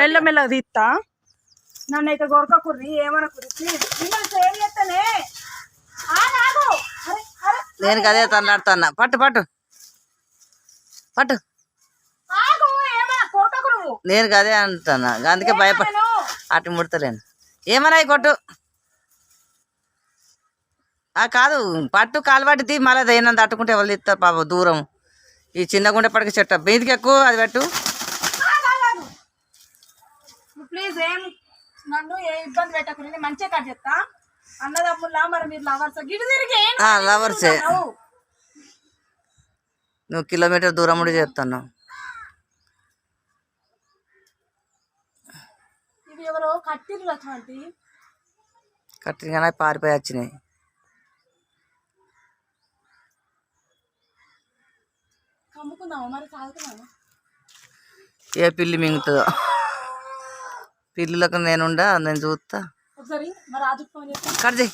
మెల్ల మెల్ల తీస్తా నన్ను అయితే గొరక కుర్రి ఏమన్నా కుర్రి ప్లీజ్ మిమ్మల్ని సేవ్ చేస్తానే ఆగు, ఆగు. అరే అరే నేను గదే తన్నాడుతున్నా. పట్టు పట్టు. పట్టు. నేను గదే అంటున్నా. అందుకే భయపడ అటు ముడతలేను. ఏమన్నా ఈ కొట్టు? ఆ కాదు. పట్టు కాలు పట్టి తీ మళ్ళీ దైనంత తట్టుకుంటే ఎవరు ఇస్తారు పాప దూరం. ఈ చిన్న గుండె పడక చెట్టు. మీదికి ఎక్కువ అది పెట్టు. ప్లీజ్ ఏం నన్ను ఏ ఇబ్బంది పెట్టకుండా నేను మంచిగా కట్ చేస్తా. అన్నదమ్ముల్లా మరి మీరు లవర్స్ గిడి తిరిగి లవర్సే? నువ్వు కిలోమీటర్ దూరం ఉండి చేస్తున్నావు ఇవి ఎవరో అటువంటి కట్టిగానే పారిపోయి వచ్చినాయి. కమ్ముకుందామా మరి ఏ పిల్లి మింగుతుందో. పిల్లులకు నేనుండా నేను చూస్తా కట్ చేయి.